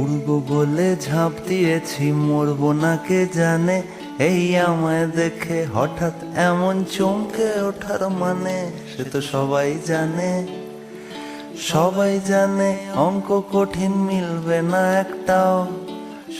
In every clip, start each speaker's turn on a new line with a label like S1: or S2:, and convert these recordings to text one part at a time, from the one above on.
S1: উড়বো বলে ঝাঁপ দিয়েছি, মরবো না কে জানে। এই আমায় দেখে হঠাৎ এমন চমকে ওঠার মানে সে তো সবাই জানে। সবাই জানে অঙ্ক কঠিন, মিলবে না একটাও।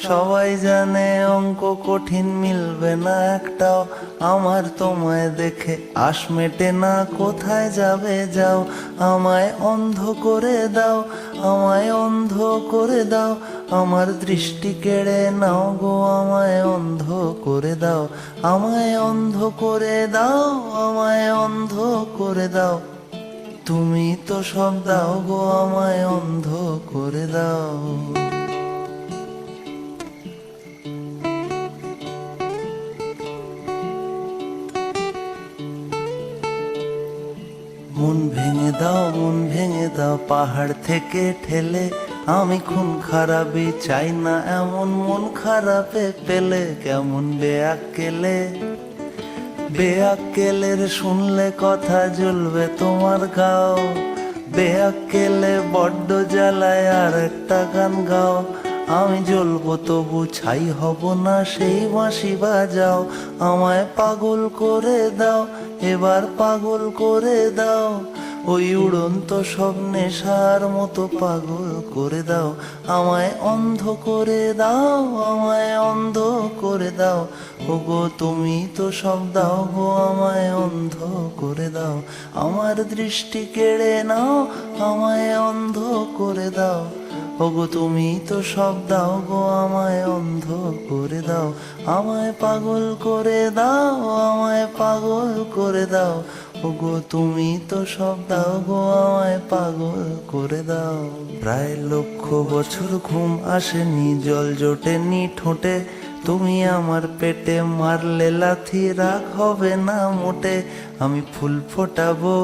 S1: সবাই জানে অঙ্ক কঠিন, মিলবে না একটাও। আমার তোমায় দেখে আশ মেটে না, কোথায় যাবে যাও? আমায় অন্ধ করে দাও, আমায় অন্ধ করে দাও। আমার দৃষ্টি কেড়ে নাও গো, আমায় অন্ধ করে দাও। আমায় অন্ধ করে দাও, আমায় অন্ধ করে দাও। তুমি তো সব দাও গো, আমায় অন্ধ করে দাও। মন ভেঙে দাও, মন ভেঙে দাও, পাহাড় থেকে ঠেলে আমি খুন খারাপই চাই না, এমন মন খারাপে পেলে কেমন বেয়াক্কেলে বেয়াক্কেলের শুনলে কথা জ্বলবে তোমার গাও বেয়াক্কেলে বড্ড জ্বালায় আর একটা গান গাও। আমি জ্বলবো তবু ছাই হব না, সেই বাঁশি বাজাও। আমায় পাগল করে দাও, এবার পাগল করে দাও। ওই উড়ন্ত সব নেশার মতো পাগল করে দাও। আমায় অন্ধ করে দাও, আমায় অন্ধ করে দাও। ওগো, তুমি তো সব দাও গো, আমায় অন্ধ করে দাও। আমার দৃষ্টি কেড়ে নাও, আমায় অন্ধ করে দাও। ওগো, তুমি তো সব দাও গো, আমায় অন্ধ করে দাও। আমায় পাগল করে দাও, আমায় পাগল করে দাও। ওগো, তুমি তো সব দাও গো, আমায় পাগল করে দাও। প্রায় লক্ষ বছর ঘুম আসেনি, জল জোটেনি ঠোঁটে। তুমি আমার পেটে মারলে লাথি, রাগ হবে না মোটে। আমি ফুল ফোটাবো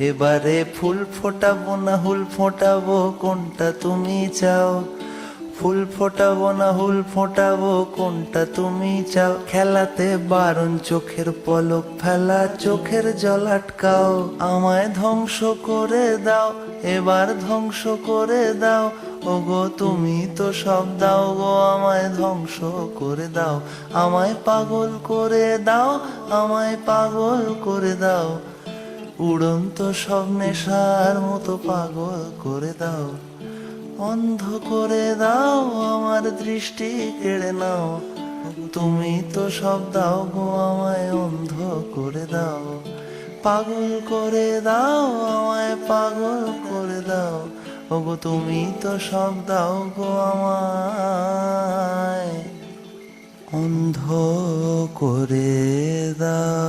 S1: এবারে ফুল ফোটাবো না, হুল ফোটাবো, কোনটা তুমি চাও? ফুল ফোটাবো না, হুল ফোটাবো, কোনটা তুমি চাও? খেলাতে বারণ, চোখের পলক ফেলা, চোখের জল আটকাও। আমায় ধ্বংস করে দাও, এবার ধ্বংস করে দাও। ওগো, তুমি তো সব দাও গো, আমায় ধ্বংস করে দাও। আমায় পাগল করে দাও, আমায় পাগল করে দাও। উড়ন্ত সব নেশার মতো পাগল করে দাও। অন্ধ করে দাও, আমার দৃষ্টি কেড়ে নাও। তুমি তো সব দাও গো, আমায় অন্ধ করে দাও। পাগল করে দাও, আমায় পাগল করে দাও। ওগো, তুমি তো সব দাও গো, আমায় অন্ধ করে দাও।